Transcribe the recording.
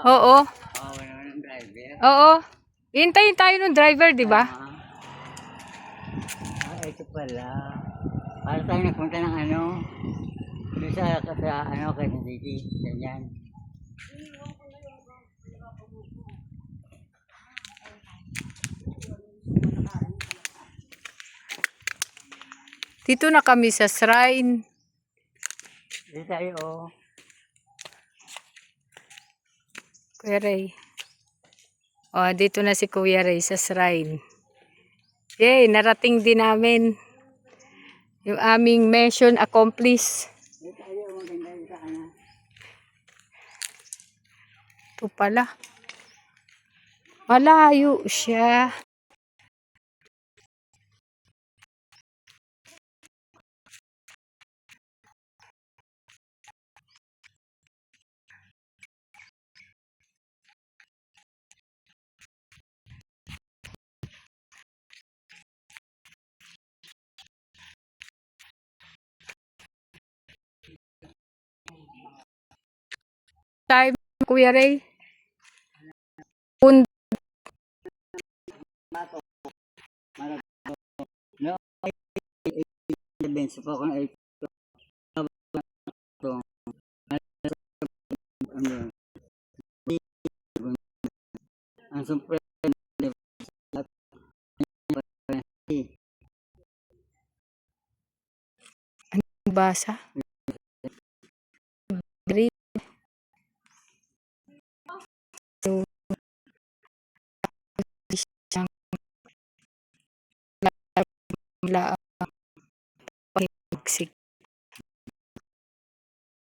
Oo. Oo. Hintayin tayo ng driver, di ba? Ah, ah, ito pala. Para tayo nagpunta ng ano, doon sa, sa ano, Quezon City, ganyan. Dito na kami sa shrine. Dito tayo, oh. Kuya Ray. O, dito na si Kuya Ray sa shrine. Yay, narating din namin yung aming mission accomplished. Dito tayo, maganda dito, ano. Ito pala. Malayo siya. Time, Kuya Ray. Pun No, ito. Ano yun? Ang sumpre basa. La pahimagsik.